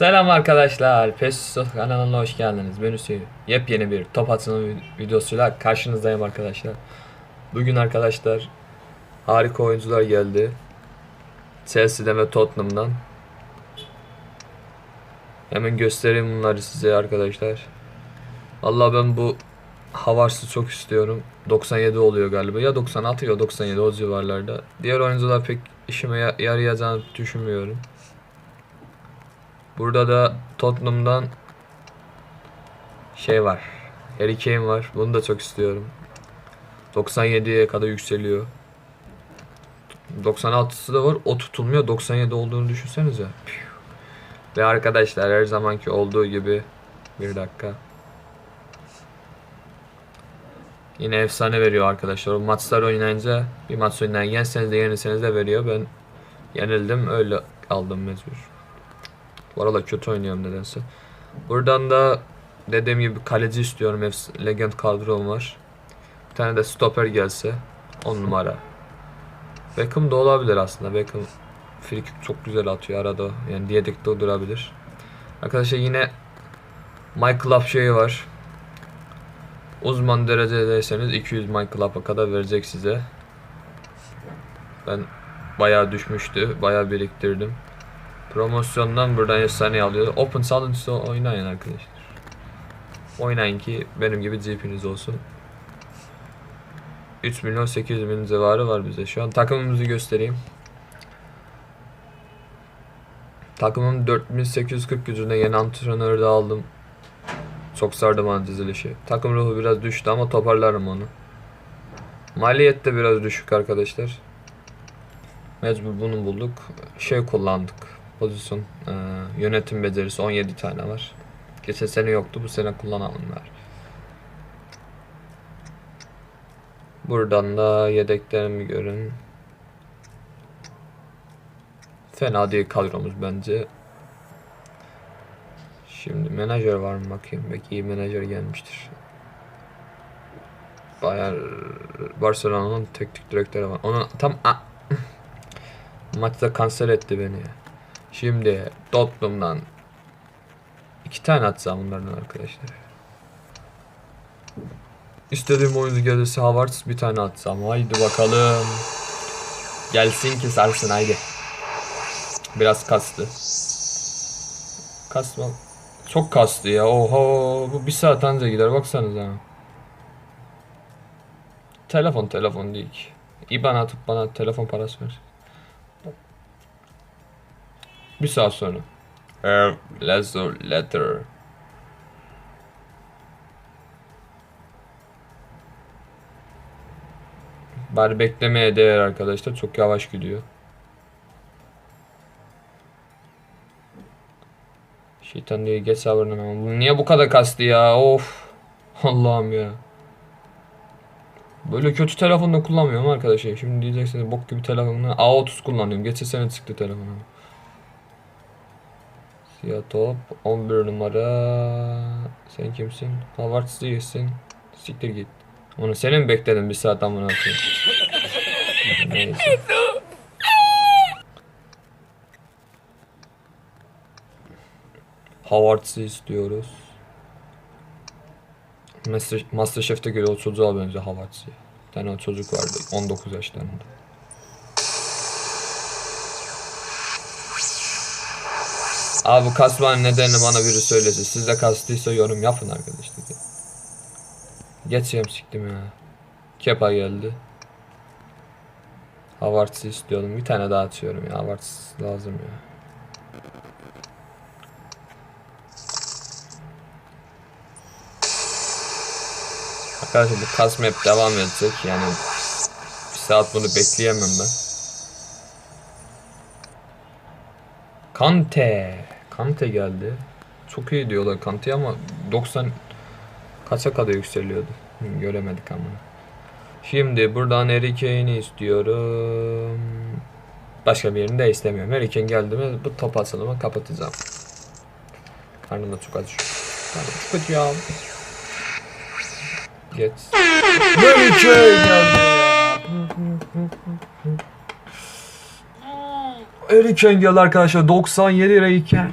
Selam arkadaşlar. PES kanalına hoş geldiniz. Ben Hüseyin. Yepyeni bir top atma videosuyla karşınızdayım arkadaşlar. Bugün arkadaşlar harika oyuncular geldi. Chelsea'den ve Tottenham'dan. Hemen göstereyim bunları size arkadaşlar. Vallahi ben bu Havars'ı çok istiyorum. 97 oluyor galiba. Ya 96 ya 97 o civarlarda. Diğer oyuncular pek işime ya- yarayacağını düşünmüyorum. Burada da Tottenham'dan şey var. Harry Kane var. Bunu da çok istiyorum. 97'ye kadar yükseliyor. 96'sı da var. O tutulmuyor. 97 olduğunu düşünsenize. Ve arkadaşlar her zamanki olduğu gibi bir dakika. Yine efsane veriyor arkadaşlar. O maçlar oynayınca bir maç oynayan yenseniz de yenilseniz de veriyor. Ben yenildim öyle aldım mecbur. Bu aralar kötü oynuyorum nedense. Buradan da dediğim gibi kaleci istiyorum. Efs- Legend kadrom var. Bir tane de stoper gelse 10 numara. Beckham da olabilir aslında. Beckham free çok güzel atıyor arada. Yani diyedekte durabilir. Arkadaşlar yine Michael Up şeyi var. Uzman derecedeyseniz 200 Michael Up'a kadar verecek size. Ben bayağı düşmüştü. Bayağı biriktirdim. Promosyondan buradan efsane alıyor. Open üstü oynayın arkadaşlar. Oynayın ki benim gibi GP'niz olsun. 3 milyon 800 bin civarı var bize. Şu an takımımızı göstereyim. Takımım 4840 gücünde yeni antrenörü de aldım. Çok sardı bana dizilişi. Takım ruhu biraz düştü ama toparlarım onu. Maliyet de biraz düşük arkadaşlar. Mecbur bunu bulduk. Şey kullandık. Pozisyon e, yönetim becerisi 17 tane var. Geçen sene yoktu. Bu sene kullanalım var. Buradan da yedeklerimi görün. Fena değil kadromuz bence. Şimdi menajer var mı bakayım. Belki iyi menajer gelmiştir. Bayer Barcelona'nın teknik direktörü var. Onun tam maçta kanser etti beni. ya. Şimdi Tottenham'dan iki tane atsam bunlardan arkadaşlar. İstediğim oyuncu gelirse Havertz bir tane atsam. Haydi bakalım. Gelsin ki sarsın haydi. Biraz kastı. Kasma. Çok kastı ya. Oha bu bir saat anca gider baksanıza. Telefon telefon değil ki. İban atıp bana telefon parası ver. Bir saat sonra. Her letter letter. Bari beklemeye değer arkadaşlar. Çok yavaş gidiyor. Şeytan diye geç sabrından ama bu niye bu kadar kastı ya? Of. Allah'ım ya. Böyle kötü telefonda kullanmıyorum arkadaşlar. Şimdi diyeceksiniz bok gibi telefonla A30 kullanıyorum. Geçen sene çıktı telefonum. Siyah top 11 numara. Sen kimsin? Havertz değilsin. Siktir git. Onu senin bekledim bir saat amına koyayım. Havertz'i istiyoruz. Master, Masterchef'te göre o çocuğa benziyor Havertz'i. Bir tane o çocuk vardı 19 yaşlarında. Abi bu kasmanın nedenini bana biri söylesin. Siz de kastıysa yorum yapın arkadaşlar. Geçeyim siktim ya. Kepa geldi. Havertz'i istiyordum. Bir tane daha atıyorum ya. Havertz lazım ya. Arkadaşlar bu kasma hep devam edecek. Yani bir saat bunu bekleyemem ben. Kante. Kante geldi. Çok iyi diyorlar Kante ama 90 kaça kadar yükseliyordu. Göremedik ama. Şimdi buradan Harry Kane'i istiyorum. Başka birini de istemiyorum. Harry Kane geldi mi bu top atılımı kapatacağım. Karnım da çok acıyor. Karnım çok acıyor. Geç. Harry Kane geldi. Harry Kane geldi arkadaşlar. 97 Harry Kane.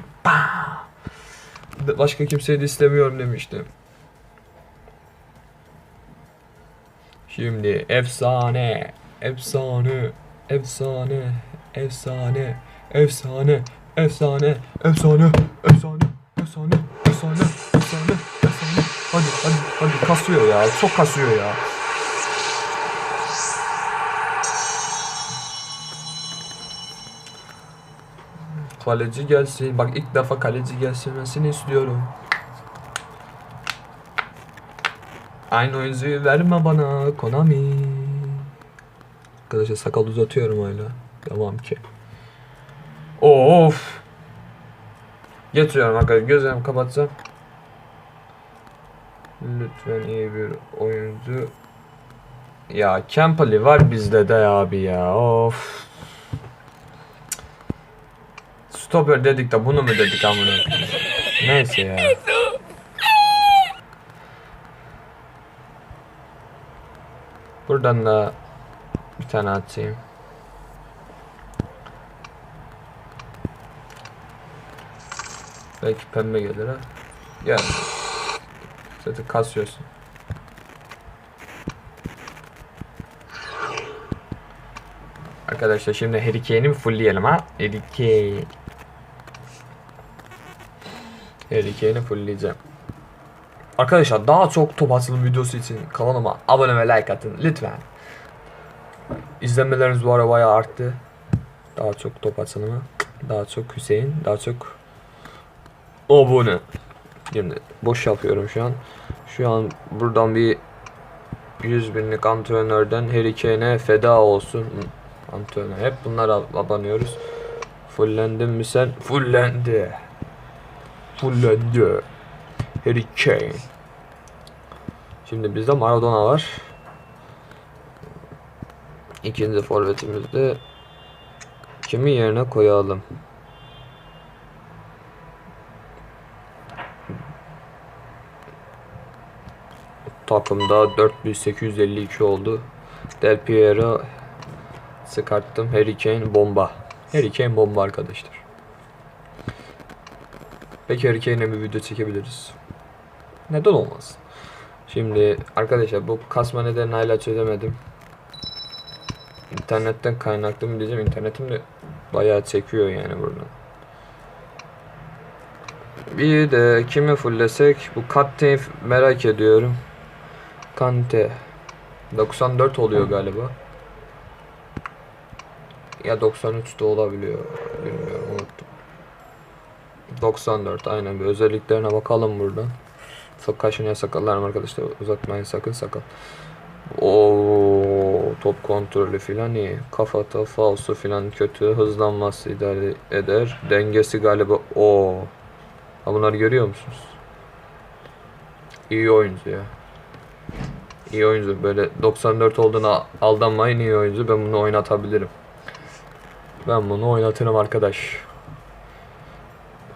Başka kimseyi de istemiyorum demiştim. Şimdi efsane, efsane, efsane, efsane, efsane, efsane, efsane, efsane, efsane, efsane, efsane, efsane. Hadi hadi hadi kasıyor ya. Çok kasıyor ya. Kaleci gelsin. Bak ilk defa kaleci gelmesini istiyorum. Aynı oyuncuyu verme bana Konami. Arkadaşlar sakal uzatıyorum hala. Devam ki. Of. Getiriyorum arkadaşlar. Gözlerimi kapatacağım. Lütfen iyi bir oyuncu. Ya Kempali var bizde de abi ya. Of. Stopper dedik de bunu mu dedik amına? Neyse ya. Buradan da bir tane atayım. Belki pembe gelir ha. Gel. Zaten kasıyorsun. Arkadaşlar şimdi Harry Kane'i mi fullleyelim ha? Harry Kane. Harry Kane'i fullleyeceğim. Arkadaşlar daha çok top atılım videosu için kanalıma abone ve like atın lütfen. İzlenmeleriniz bu ara bayağı arttı. Daha çok top atılımı. Daha çok Hüseyin. Daha çok abone. Şimdi boş yapıyorum şu an. Şu an buradan bir 100 binlik antrenörden Harry Kane'e feda olsun. Antrenör. Hep bunlara abanıyoruz. Fullendin mi sen? Fullendi. Fullendi. Harry Kane. Şimdi bizde Maradona var. İkinci forvetimizde kimi yerine koyalım? Takımda 4852 oldu. Del Piero çıkarttım. Harry Kane bomba. Harry Kane bomba arkadaşlar. Peki Harry Kane'le bir video çekebiliriz. Neden olmaz? Şimdi arkadaşlar bu kasma nedenini hala çözemedim. İnternetten kaynaklı mı diyeceğim. İnternetim de bayağı çekiyor yani buradan. Bir de kimi fullesek bu Kante'yi merak ediyorum. Kante 94 oluyor galiba. Ya 93 de olabiliyor. Bilmiyorum. 94 aynen bir özelliklerine bakalım buradan. Çok kaşınıyor sakallarım arkadaşlar uzatmayın sakın sakal. O top kontrolü filan iyi. Kafata falso filan kötü. Hızlanması idare eder. Dengesi galiba o. Ha bunları görüyor musunuz? İyi oyuncu ya. İyi oyuncu. Böyle 94 olduğuna aldanmayın iyi oyuncu. Ben bunu oynatabilirim. Ben bunu oynatırım arkadaş.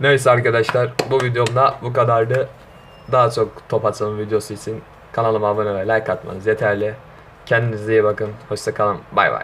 Neyse arkadaşlar bu videomda bu kadardı. Daha çok top atalım videosu için kanalıma abone ve like atmanız yeterli. Kendinize iyi bakın. Hoşça kalın. Bay bay.